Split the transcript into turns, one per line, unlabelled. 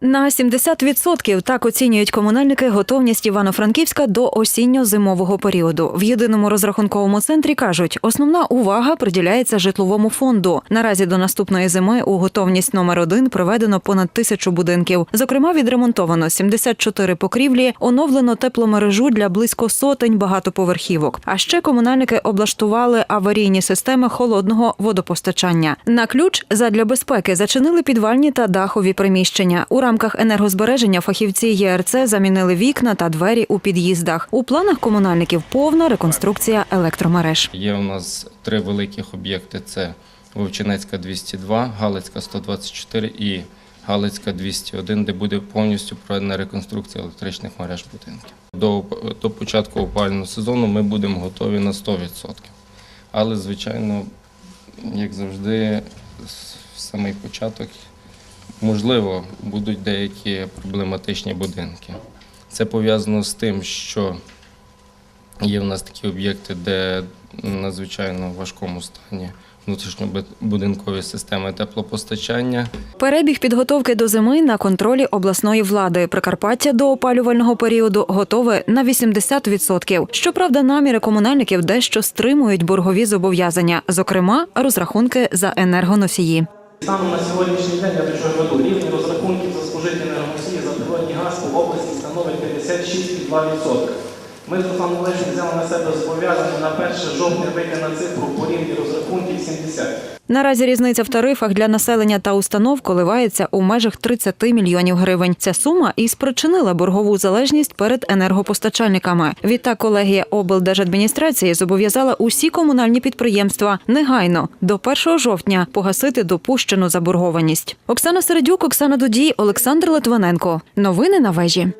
На 70% так оцінюють комунальники готовність Івано-Франківська до осінньо-зимового періоду. В єдиному розрахунковому центрі кажуть, основна увага приділяється житловому фонду. Наразі до наступної зими у готовність номер один проведено понад тисячу будинків. Зокрема, відремонтовано 74 покрівлі, оновлено тепломережу для близько сотень багатоповерхівок. А ще комунальники облаштували аварійні системи холодного водопостачання. На ключ задля безпеки зачинили підвальні та дахові приміщення. Рамках енергозбереження фахівці ЄРЦ замінили вікна та двері у під'їздах. У планах комунальників повна реконструкція електромереж.
Є у нас три великих об'єкти: це Вовчинецька 202, Галицька 124 і Галицька 201, де буде повністю проведена реконструкція електричних мереж будинків. До, до початку опалювального сезону ми будемо готові на 100%. Але, звичайно, як завжди, самий початок, можливо, будуть деякі проблематичні будинки. Це пов'язано з тим, що Є в нас такі об'єкти, де надзвичайно в важкому стані внутрішньобудинкові системи теплопостачання.
Перебіг підготовки до зими на контролі обласної влади. Прикарпаття до опалювального періоду готове на 80%. Щоправда, наміри комунальників дещо стримують боргові зобов'язання, зокрема розрахунки за енергоносії.
Станом на сьогоднішній день, я чого веду, рівень розрахунків за спожиті енергоносії за природний газ по області становить 56,2%. Ми з Русланом Олешним взяли на себе зобов'язання на 1 жовтня вийти на цифру по рівні розрахунків 70.
Наразі різниця в тарифах для населення та установ коливається у межах 30 мільйонів гривень. Ця сума і спричинила боргову залежність перед енергопостачальниками. Відтак колегія облдержадміністрації зобов'язала усі комунальні підприємства негайно до 1 жовтня погасити допущену заборгованість. Оксана Середюк, Оксана Дудій, Олександр Литвиненко. Новини на вежі.